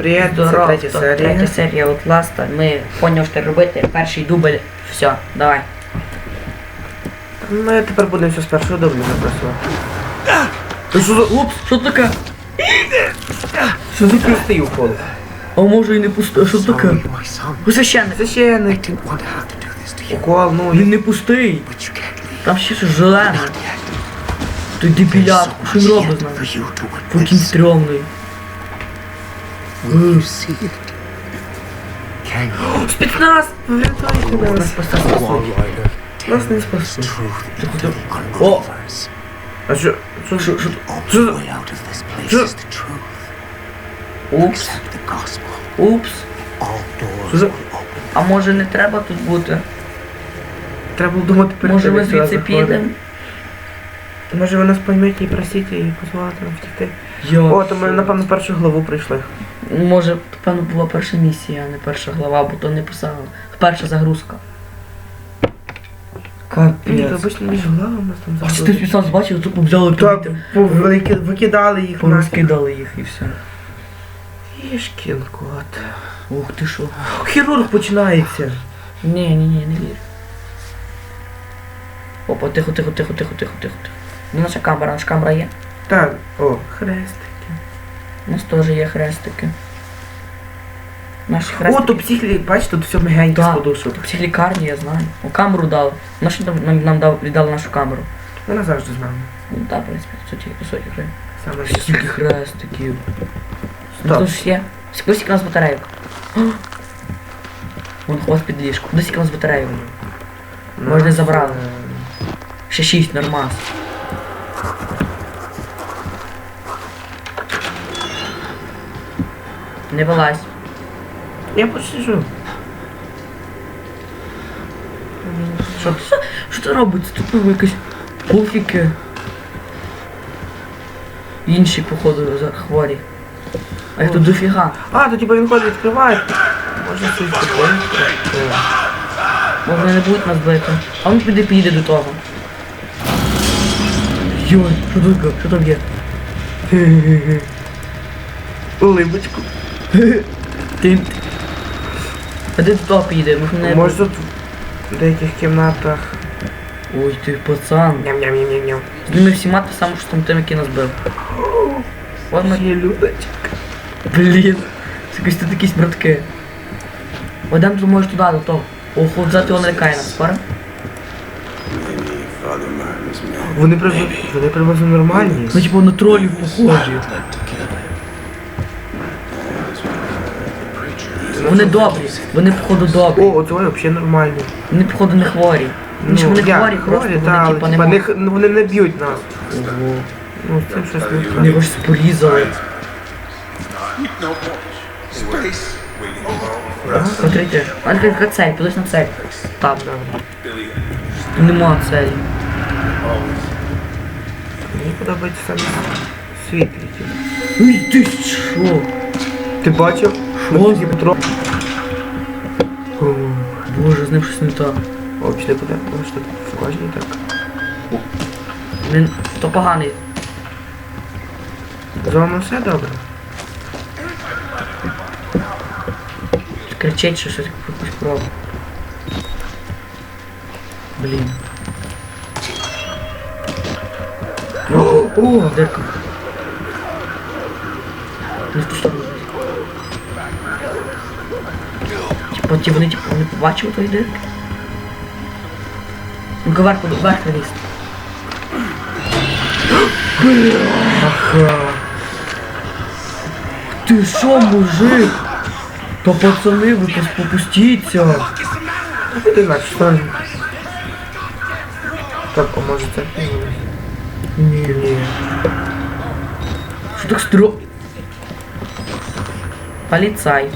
Привіт, це Здорово, третя то- серія. Третя серія Outlast. Ми поняв, що робити. Перший дубль. Все, давай. Ми тепер будемо все з першого дублю записувати. Ти що за... Упс, що таке? Що за пустий укол? А може і не пусте, що таке? My son. Ви священник. Священник. Didn't want to have to do this to you, Укол, ну Він не пустий. but you can't leave. Там ще щось зелене. Yet. Той дебіляк, що він робить з нами? for you to стрьомний. Can you? Спецназ! Врятуйте нас. Нас не спасли. А що? Що? Упс, упс. А може не треба тут бути? Треба думати перед Може ми звідси підемо? Може ви нас поймете і простите і позволите нам втекти. О, то ми напевно першу главу прийшли. Може, певно, була перша місія, а не перша глава, бо то не писала. Перша загрузка. Ні, то Капець. обично між главами нас там А чи ти загрузили. спеціально бачив, тупо взяли Так, повики- викидали їх на порозкидали їх і все. Ішкін кот. Ух ти що. Хірург починається. Ні, ні, ні, не вірю. Опа, тихо, тихо, тихо, тихо, тихо, тихо, тихо. Наша камера, наша камера є. Так, о, хрестики. У нас теж є хрестики. Наші О, хрестики. то психлі, бач, тут все мягеньке з подушок. всі лікарні, я знаю. О, камеру дали. Нашу нам, нам, нам дав, віддали нашу камеру. Вона завжди з нами. Ну так, в принципі, по суті, по суті, вже. Саме Скільки хрестиків. Ну Стоп. то ж є. Скільки у нас батарейок? Вон хвост під ліжку. Де у нас батарейок? Може, не забрали. Ще шість, нормас. Не вилазь. Я посижу. Що це? Що це робиться? Тупо якось пуфіки. Інші, походу, хворі. А їх тут дофіга. А, то типу він ходить відкриває. Можна щось. Бо вони не будуть нас бити. А він піде піде до того. Йой, що тут? Що там є? Улибочку. Ти... А де до того піде? Не... Може тут в деяких кімнатах. Ой, ти пацан. Ням-ням-ням-ням-ням. З ними всіма те саме, що там тим, який нас бив. От ми... Є людочка. Блін. Це якісь тут якісь братки. Одем тут можеш туди, до того. О, хлопця його не лякає нас, пара? Вони приблизно, вони нормальні. Ну типу на тролів похожі. Вони добрі, вони походу добрі. О, оце взагалі нормальні. Вони походу не хворі. Ну, що вони хворі, просто хворі, вони типа не можуть. ну, вони не б'ють нас. Ого. Ну, цим щось не Вони так. ось порізали. Смотрите, а як як цель, підось на цель. Там, Добре. нема целі. Мені подобається саме світлі. типу. Ой, ти що? Ти бачив? Що? Ми Петро. О, Боже, з ним щось не так. О, пішли буде. О, що в кожній так. Він то поганий. З вами все добре? Кричить, що щось якусь кров. Блін. О, о, Дирка. ті вони типу не побачили тої дирки. Ну вверх, вверх виліз. ага. Ти що, мужик? Та пацани, ви пос- попустіться. Ти знаєш, що? Так, а може це? Ні. Ні. Що так стро... Поліцай.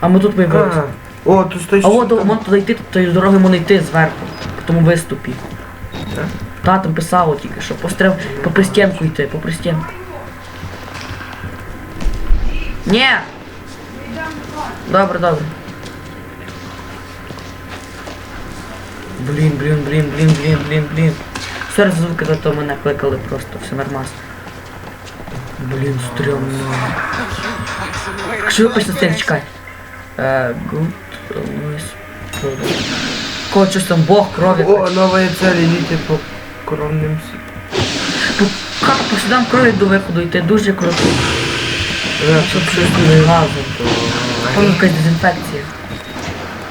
А ми тут виявилися. А, о, тут стоїть. А от вон туди йти, тої дороги можна йти зверху, по тому виступі. Так? Та там писало тільки, що пострел по пристінку йти, по пристінку. Ні! Добре, добре. Блін, блін, блін, блін, блін, блін, блін. Зараз звуки за то мене кликали просто, все нормас. Блін, стрьомно. Що ви почнете? Е, good, always product. Кого щось там Бог, крові. О, новая цель, идите по По, как по слідам крові до виходу йти дуже круто. Да, Щоб щось не газом. Там якась дезінфекція.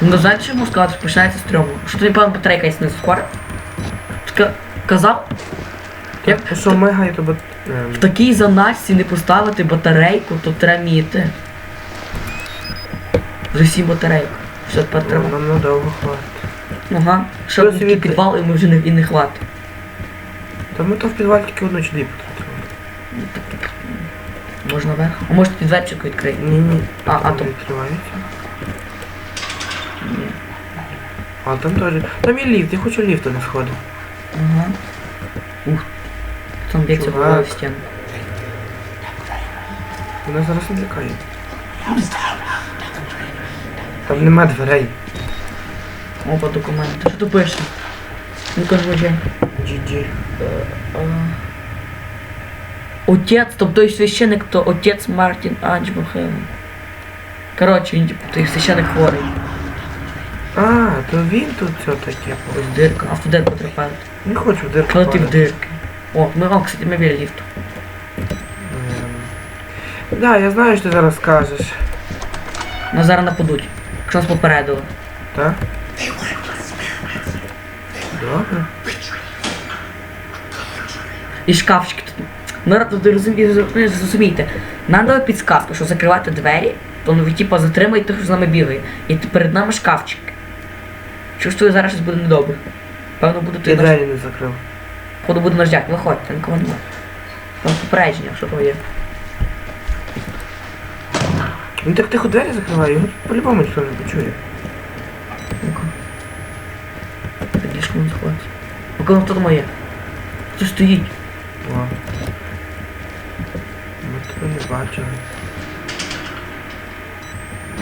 Ну знаєте, що можу сказати? Починається стрьомно. Що тобі певно батарейка якась не скоро? Казав? Як що мега і то ем, в такій занасці не поставити батарейку, то треба міти. Вже сім батарейок. Все тепер треба. Нам надовго хватить. Ага. Ще Плюс такий від- підвал і ми вже не, і не хватить. Та ми то в підвалі тільки одну чи дві потратили. Можна вверх. А може під дверчику відкрити? Ні, ні. А, а то- відкривається. Ні. А там теж. Там є ліфт, я хочу ліфту не сходити. Ага. Ух. Там б'ється Чувак. головою в стіну. Вона зараз не лякає. Там нема дверей. Опа, документи. Що тут пише? Ну Жень. GG. Отець, тобто той священик, то отець Мартін Анджбахев. Коротше, він типу, той священик хворий. А, то він тут все таке. Ось дирка. А в дирку трапають. Не хочу в дирку. Коли ти в дирки. О, ми, о, кстати, ми біля ліфту. Ем. Да, я знаю, що ти зараз скажеш. Нас зараз нападуть. Якщо нас попередили. Так? Добре. І шкафчики тут. Ви розумієте, ви зрозумієте. Нам дали підсказку, що закривати двері, то ну ви типа затримаєте, хто з нами бігає. І перед нами шкафчик. Чувствую, зараз щось буде недобре. Певно буде Ти той наш. двері не закрив. Походу буде наждяк, виходьте, нікого немає. Там попередження, що то є. Він так тихо двері закриває, його по-любому ніхто не почує. Ну-ка. Підійшли не сховатися. Ну коли хто там є? Хто стоїть? О. Ми тебе не бачили.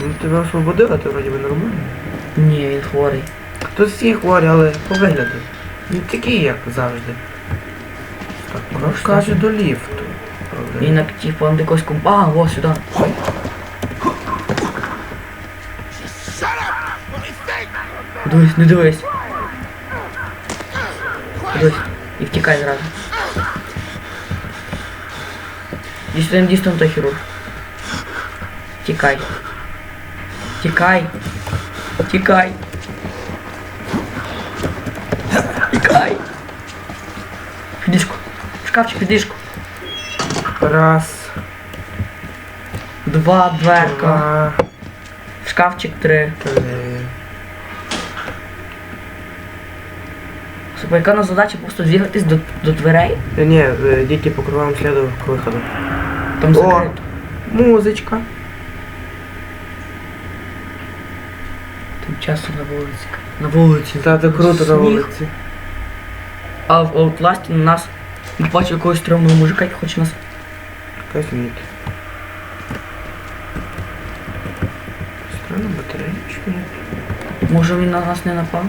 Ми тебе освободили, ти вроді би нормально. Ні, він хворий. Тут всі хворі, але по вигляду. Не такі, як завжди. Так, Ну, ну, каже до ліфту. Він як типу он якось ком. А, о, сюди. Дивись, не дивись. Дивись. І втікай зразу. Дійсно, дійсно той хірург. Тікай. Тікай. Тікай. Тікай. Підішку. Шкафчик, підішку. Раз, Два дверка. два, Шкафчик три. три. Слухай, яка у нас задача просто двигатись до, до дверей? Е, Ні, е, діти по кругам сліду к виходу. Там О! закрито. Музичка. Тим часом на вулиці. На вулиці. Та це круто на вулиці. А в Outlast на нас ми бачив якогось стрьомного мужика, який хоче нас. Якась ніт. Странно, батареїчки ні. Може він на нас не напав?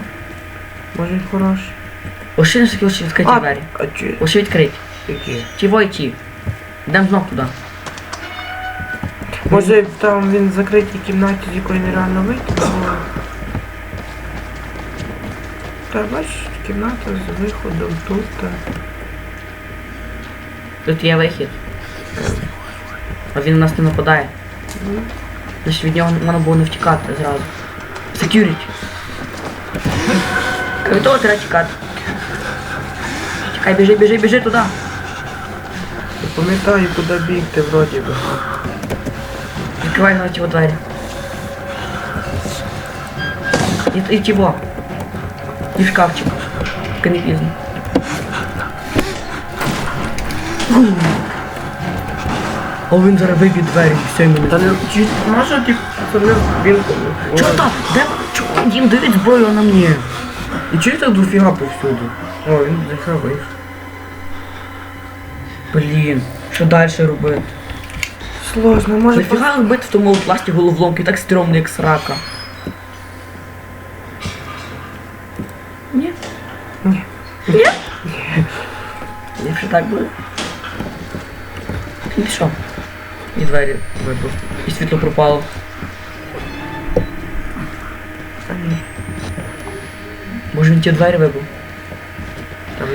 Може він хороший. Ось такі очі відкриті А, двері. а чи Ось відкриті. які? Ті войті. Йдемо знов туди. Може там він в закритій кімнаті, з якої нереально вийти? бо- Та бачиш, кімната з виходом тут. Та... Тут є вихід. А він на нас не нападає. Ну, Значить від нього можна було не втікати зразу. Security. Від того треба тікати. Тікай, біжи, біжи, біжи туди. Я пам'ятаю, куди бігти вроді би. Відкривай на ті двері. І, і тіво. І шкафчик. Поки не пізно. А він зараз виб'є двері все йому Та не чи може пацани він. Чого там? Де? Чого? Їм дають зброю на мені. І чи так дофіга повсюди? О, він заїхав вийшов. Блін, що далі робити? Сложно, може Нафіга робити в тому пласті головоломки, так стрьомно, як срака. Ні? Ні. Ні? Ні. Якщо так буде. Він пішов. І двері вибув. І світло пропало. Може він ті двері вибув?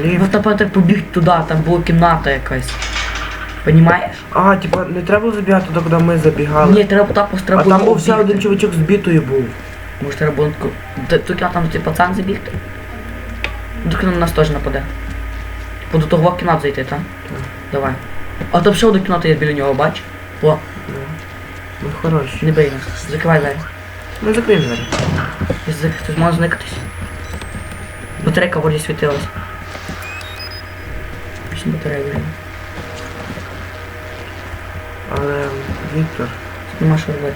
Там Ну тепер треба побігти туди, там була кімната якась. Понімаєш? А, типа, не треба забігати туди, куди ми забігали. Ні, треба так а треба там було був оббігти. один чувачок з бітою був. Може треба було таку. Т- Тут я там цей пацан забігти. Доки на нас теж нападе. Типу до того в кімнату зайти, так? Давай. А там ще одна кімната є біля нього, бач? О, Ну, Ми хороші. не бий нас. Закривай двері. Ми закриємо двері. Язик, хтось може зникатись. Батарейка вроді світилась. Батарея вроді. Але Віктор, Нема що робити.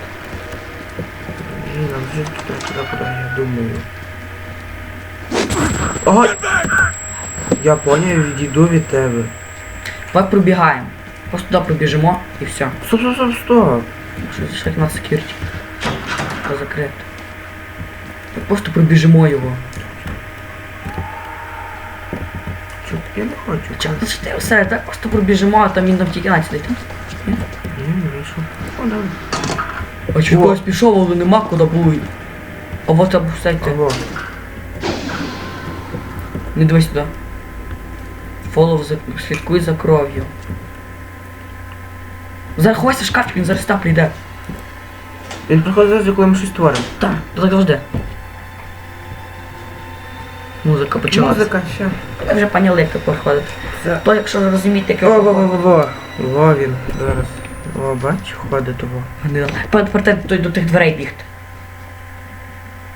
і нам жити туди, туди, куди я думаю. Ага! Я поняв, відійду від тебе. Давай пробігаємо. Просто туди пробіжимо і все. Стоп, стоп, стоп, стоп. Що це на секюрті? Це закрито. Просто пробіжимо його. Чо, я не хочу. Це ти все, так просто пробіжимо, а там він там тільки десь. Ні, не вийшов. О, давай. А чи когось пішов, але нема куди буде. А вот там кстати, не дивись сюди. Фолов за... слідкуй за кров'ю. Зараз ховайся в шкафчик, він зараз так прийде. Він приходить завжди, коли ми щось творимо. Так, так завжди. Музика почалася. Музика, ще. Я вже поняли, як тепер ходить. Це- То якщо ви розумієте, як О, його во, во, во, во. Він, зараз. О, бач, ходить того. Тепер тепер до тих дверей бігти.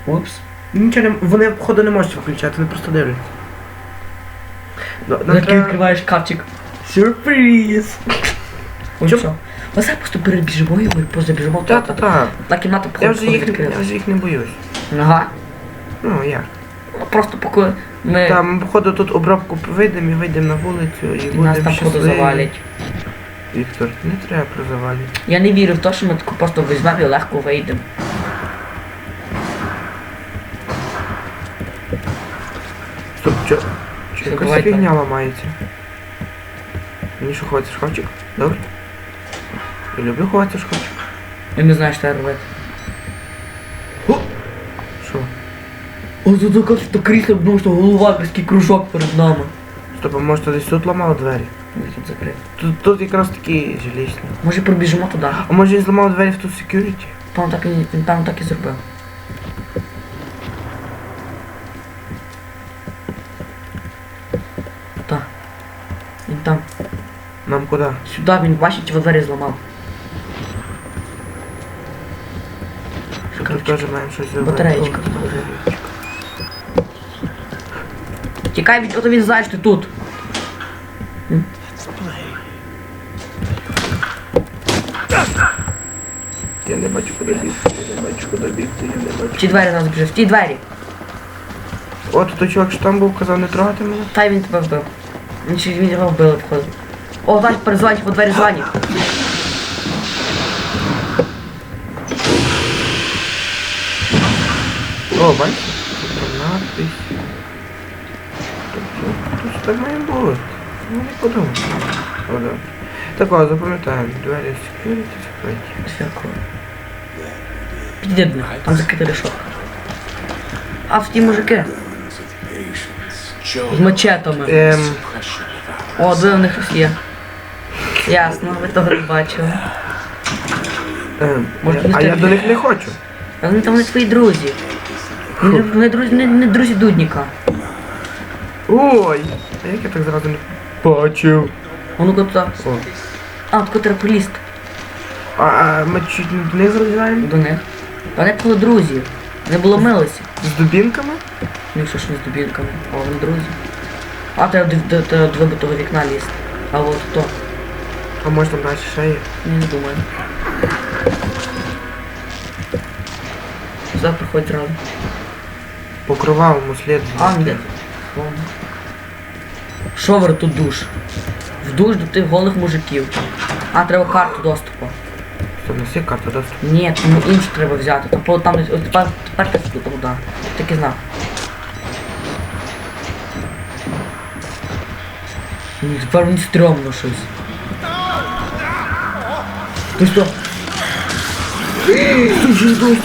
Упс. Нічого не, вони, походу, не можуть виключати, вони просто дивляться. Ну, ти відкриваєш шкафчик. Сюрприз! Ось все. Зараз просто перебіжимо його і позабіжимо. Та, та, та. Та кімната Я вже їх, я відкрилась. вже їх не боюсь. Ага. Ну, як? Просто поки ми Там, походу, тут обробку вийдемо і вийдемо на вулицю і і нас там походу щасливі. завалять. Віктор, не треба прозавалять. Я не вірю в те, що ми таку просто візьмемо і легко вийдемо. Стоп, чо? Що, якась фігня ламається? Мені що ховатися шкафчик? Добре? Я люблю ховатися шкафчик. Я не знаю, що треба робити. Що? О, тут така то крісло, тому що голова такий кружок перед нами. Стоп, а може десь тут ламало двері? Тут. Тут, тут якраз такі жилісні. Може пробіжимо туди. А може він зламав двері в ту security? Пан так і він там так і зробив. Так. Він там. Нам куди? Сюди він бачить, в двері зламав. Тут Шкафчик. теж маємо щось зробити. Батареєчка. Тікай від, ото він знає, що ти тут. Я не бачу куди бігти, я не бачу куди бігти, я не В бачу. ті двері зараз біжи, в ті двері. От той чувак, що там був, казав не трогати мене. Та й він тебе вбив. Він ще він його вбили, походу. О, бач, перезвонить, по двері звонить. О, бачиш? Тут надпись. Тобто, Тут так має бути. Ну не подумав. Так, о, запам'ятаємо. Двері security закриті. Всякого. Підійди там закритий решок. А в ті мужики з мачетами. Ем, О, де в них щось є. Ясно, ви того не бачили. ем, Може, а я до них не хочу. А вони там не твої друзі. Вони, вони друзі, не, не друзі Дудніка. Ой! А як я так зразу не бачив? А ну-ка туди. О. А, тут терапеліст А, а ми чуть не до них залізаємо? до них. Вони були друзі. Вони було милися. З дубінками? Ну що ж не з дубінками, а вони друзі. А треба до, вибитого вікна лізти. А от то. А може там далі ще є? Я не думаю. Сюди приходь зразу. По кровавому сліду. А, ні. Ладно. Шовер тут душ. В душ до тих голих мужиків. А, треба карту доступу. Стоп, на всі карти доступ. Ні, тому іншу треба взяти. Там, там ось тепер, тепер ти тут туди. Так і знав. Ні, Тепер мені стрьомно щось. Ти що? Же досі.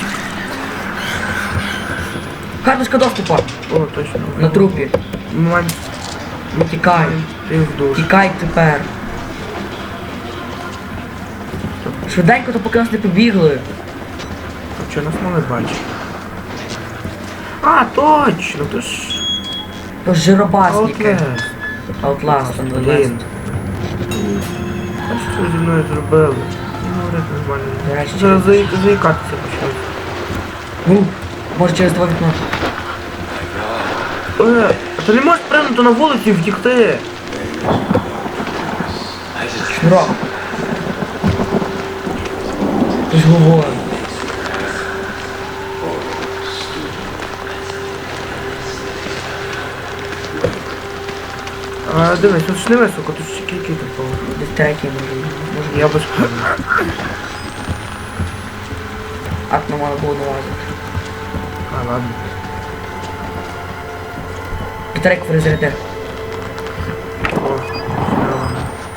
Карточка доступа О, точно. на трупі. Мань, Тікай. ти в душ. Тікай тепер. Швиденько, то поки нас не побігли. А чого нас мали бачить? А, точно, ти ж... То ж жиробасники. Outlast. Outlast. А що зі мною зробили? Не говорити нормально. Зараз заїк- заїкатися почав. Ну, може через два вікна. Е, ти не можеш пригнути на вулиці і втікти? Шнурок. Ти ж говорю. А, дивись, тут ж не високо, тут тільки тут поверх. Десь третій може. Може Я без акно мало було налазити. А, ладно. Розряди. О,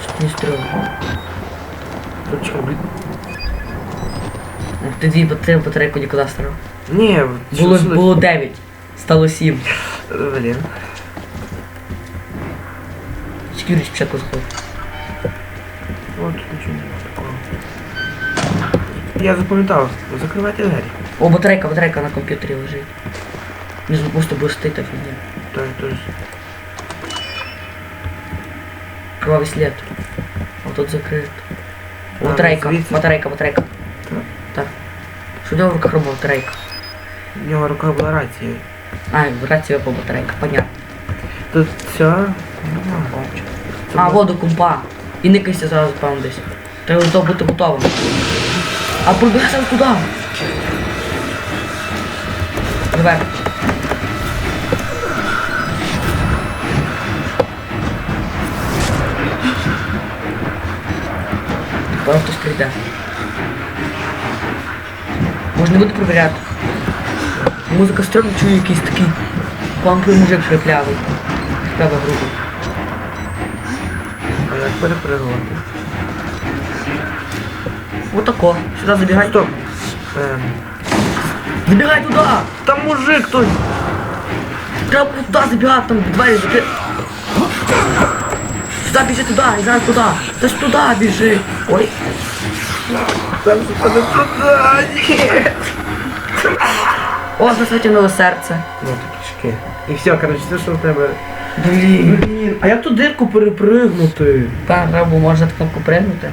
Щоб не стріло. тут чекай, блін. Ух, Ти дві батареї батарейку нікуди старав. Ні, Було, що- було 9. Стало 7. Блін. Секюріті спочатку заходить. От нічого такого. Я запам'ятав, закривайте двері. О, батарейка, батарейка на комп'ютері лежить. Не просто блистить та фігня. Так, тож. Кровавий слід. А тут А, Батарейка, батарейка, батарейка. Так. Так. Що в нього в руках робила батарейка? В нього рука була рація. А, рація по батарейка, понятно. Тут ця. А, воду компа. І никайся зразу, певно, десь. Треба того бути готовим. А пробігайся туди. Зверху. Скоро хтось прийде. Можна буде провіряти. Музика стрьомна, чую якийсь такий панковий мужик шриплявий. Шриплявий грубий. А як перепригувати? Отако. Сюди забігай. Стоп. Ем. Забігай туди! Там мужик той! Треба туди забігати, там двері закри... Сюди біжи туди, і зараз туди. Та ж туди біжи. Ой. Там туди, туди! О, засвітянуло серце. Ну такі шки. І все, коротше, це що в тебе. Блін. Блін, а як ту дирку перепригнути? Та треба можна кнопку пригнути.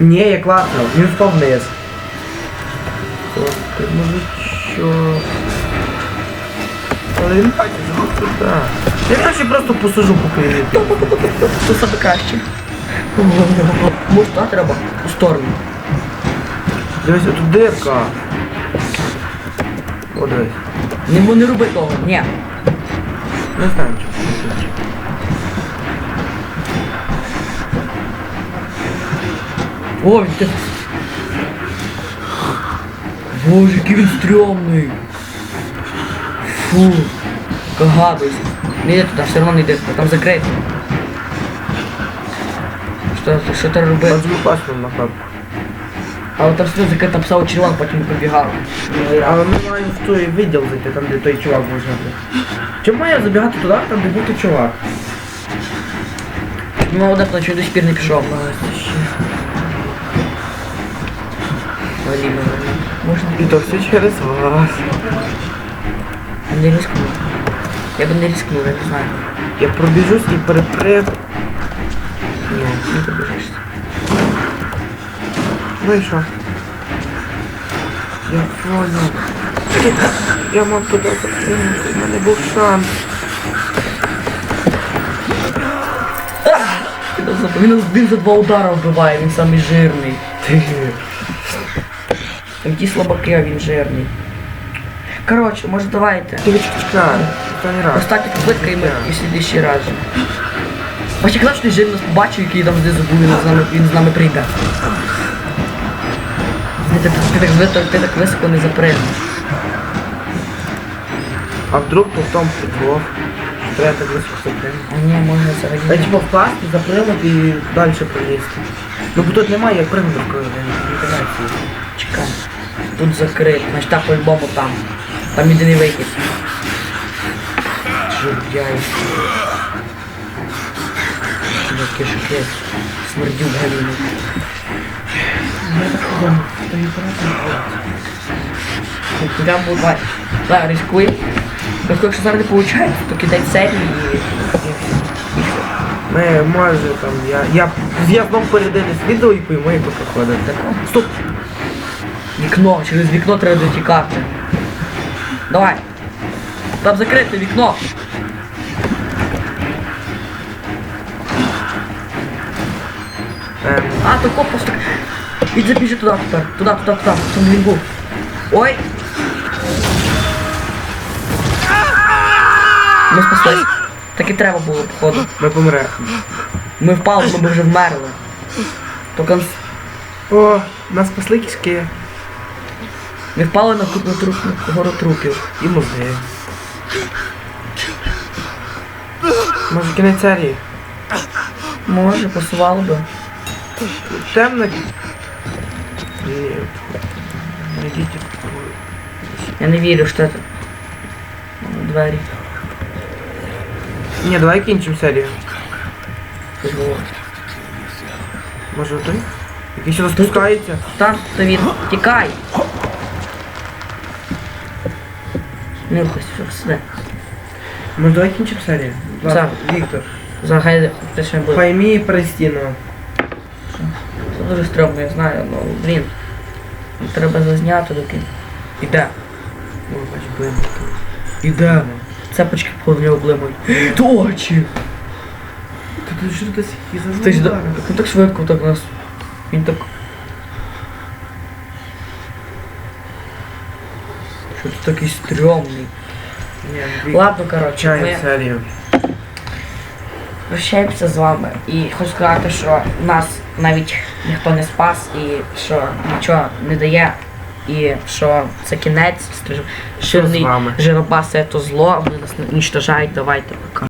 Ні, я класно, він впав вниз. Ти може що? Але він бачить, що туди. Я краще просто посижу поки він. Це саме краще. Може, туди треба? У сторону. Дивись, тут дирка. О, дивись. Не, не роби того, ні. Не знаю, що тут. Ой, ти... Боже, який він стрьомний. Фу. Гадость. Не йди туди, все одно не йди туди, там закрито. Що, що ти робив? Бачу паспорт на хаб. А от там все закрито писав червон, потім пробігав. Але ми маємо в той відділ зайти, там де той чувак може бути. Чому має забігати туди, там де бути чувак? Ну, молодець, на чого до сих пір не пішов. Валімо, валімо. Можна? І то все через вас. Не рискну. Я би не рискнув, я не знаю. Я пробіжусь і переприг. Ні, не побіжишся. Ну і що? Я понял. Я мав туди запригнути, в мене був шанс. Він Він, за два удара вбиває, він самий жирний. Там ті слабаки, а він жирний. Коротше, може давайте. Останній попитка і ми і слідчий раз. Бачите, казав, що жирний нас побачив, який там знизу був, він з нами, він з нами прийде. Ти, ти, ти, так, високо- ти так високо не запригнеш. А вдруг потом підлог. Треба так високо запригнути. А ні, можна. А типа впасти, запригнути і далі пролізти. Ну бо тут немає, як пригнути в інтеграції. Чекай. Тут закрито, значить так по-любому там. Там єдиний вихід. Жур'яй. Який шокет. Смердю в галіну. Я то і правда. Прям був давай. Давай, рискуй. Рискуй, якщо зараз не виходить, то кидай серію і... Ми майже там, я, я, я знов передивлюсь відео і пойму, як проходить. Так, стоп. Вікно, через вікно треба дотікати. Давай. Там закрите вікно. Ем, А, то коп просто... Ідь забіжи туди тепер. Туди, туди, туди. Там він був. Ой. Ми спаслись. Так і треба було, походу. ми помремо. Ми впали, ми б вже вмерли. То конс... О, нас спасли кішки Ми впали на купу труп... гору трупів. і мозги. Може кінець серії? Може, посувало би. Темно. Ні. Я не вірю, що це. Двері. Ні, давай кінчимо серію. Може той? Який ще розпускається? Там, то він. Тікай! Не рухайся, що сюди. Може давай серію? Будь ласка, Віктор. Загай, ще буде. Пойми простіно. Це дуже стрьомно, я знаю, ну блін. Треба зазняти доки. Іде. О, бач, блин. Ідемо. Цепочки по нього облимують. Та тут що тут і Ти ж да- ну так швидко так нас. Він так. Що ти такой стрёмный? Ладно, коротше, ми прощаємося з вами. І хочу сказати, що нас навіть ніхто не спас і що нічого не дає. І що це кінець, вами? жиробаси це зло, вони нас уничтожають, давайте пока.